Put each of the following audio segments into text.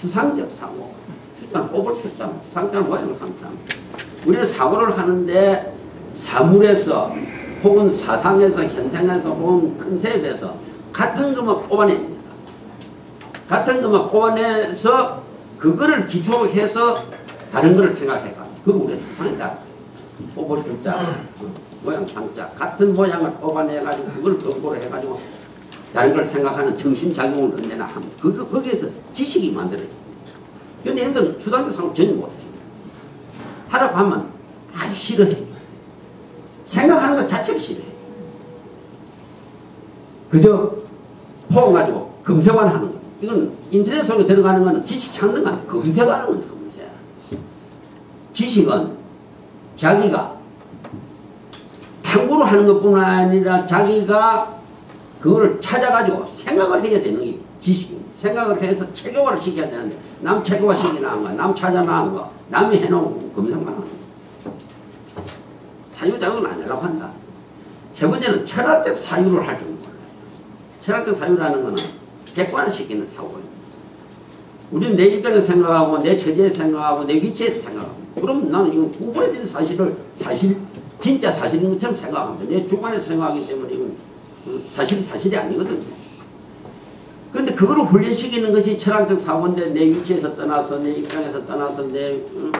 추상적 사고. 추자는 뽑을 추자, 상자는 모양을 상자. 우리는 사고를 하는데 사물에서 혹은 사상에서 현생에서 혹은 컨셉에서 같은 것만 뽑아냅니다. 같은 것만 뽑아내서 그거를 기초로 해서 다른 것을 생각해가. 그거 우리가 추상이다. 뽑을 추자, 모양 상자. 같은 모양을 뽑아내가지고 그걸 근거로 해가지고 다른 걸 생각하는 정신작용을 언제나 합니다. 그거, 거기에서 지식이 만들어집니다. 근데 건 추상적 상을 전혀 못해요. 하라고 하면 아주 싫어해요. 생각하는 것 자체를 싫어해요. 그저 포옹 가지고 검색만 하는 거. 이건 인터넷 속에 들어가는 거는 지식 찾는 거 아니야. 검색하는 검색. 지식은 자기가 탐구를 하는 것뿐 아니라 자기가 그거를 찾아가지고 생각을 해야 되는 게 지식입니다. 생각을 해서 체계화를 시켜야 되는데 남 체계화 시키는 거, 남 찾아 나간 거, 남이 해놓은 거 검색만 하는 거. 사유작용은 아니라고 한다. 세 번째는 철학적 사유를 할 줄 몰라요. 철학적 사유라는 거는 객관시키는 사고입니다. 우리는 내 입장에서 생각하고 내 처지에 생각하고 내 위치에서 생각하고 그럼 나는 이건 구분해진 사실을 사실 진짜 사실인 것처럼 생각합니다. 내 주관에서 생각하기 때문에 이건 사실이 사실이 아니거든요. 그런데 그거를 훈련시키는 것이 철학적 사고인데 내 위치에서 떠나서 내 입장에서 떠나서 내 음,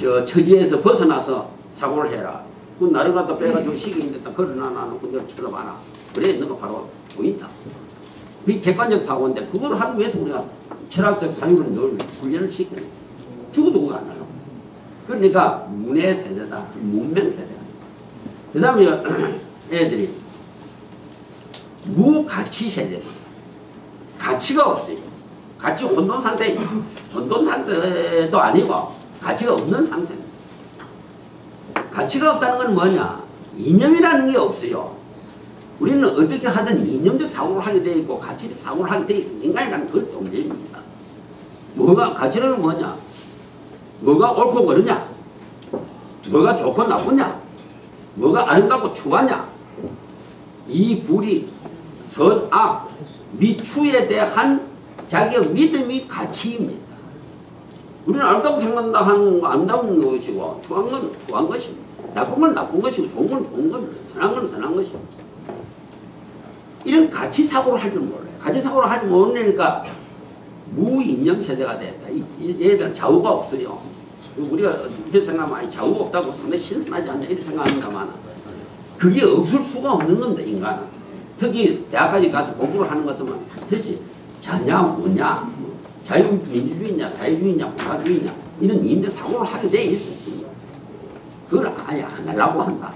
저 처지에서 벗어나서 사고를 해라. 그 나를 갖다 빼가지고 시기인데 딱 걸어놔 놔놓고 너 쳐다봐라. 그래 너가 바로 보인다. 그게 객관적 사고인데 그걸 하기 위해서 우리가 철학적 사유를 늘 훈련을 시키는. 죽어도 그거 안 하려고. 그러니까 문해 세대다. 문명 세대다. 그 다음에 애들이 무가치 세대다. 가치가 없어요. 가치 혼돈 상태, 혼돈 상태도 아니고 가치가 없는 상태입니다. 가치가 없다는 건 뭐냐? 이념이라는 게 없어요. 우리는 어떻게 하든 이념적 사고를 하게 돼 있고 가치적 사고를 하게 돼 있습니다. 인간이라는 그것도 문제입니다. 뭐가 가치는 뭐냐? 뭐가 옳고 그르냐? 뭐가 좋고 나쁘냐? 뭐가 아름답고 추하냐? 이 불이 선, 악, 미추에 대한 자기의 믿음이 가치입니다. 우리는 아름다고 생각한다 하는 건 아름다운 것이고 추한 건 추한 것입니다. 나쁜 건 나쁜 것이고 좋은 건 좋은 겁니다. 선한 건 선한 것입니다. 이런 가치 사고를 할 줄 몰라요. 가치 사고를 하지 못하니까 무이념 세대가 됐다. 얘들은 좌우가 없어요. 우리가 이렇게 생각하면 좌우가 없다고 상당히 신선하지 않냐 이렇게 생각합니다만 그게 없을 수가 없는 겁니다. 인간은. 특히 대학까지 가서 공부를 하는 것 같으면 반드시 자냐 뭐냐 자유민주주의냐 사회주의냐 공화주의냐 이런 인대 사고를 하게 돼 있어요. 그걸 아예 안 하려고 한다.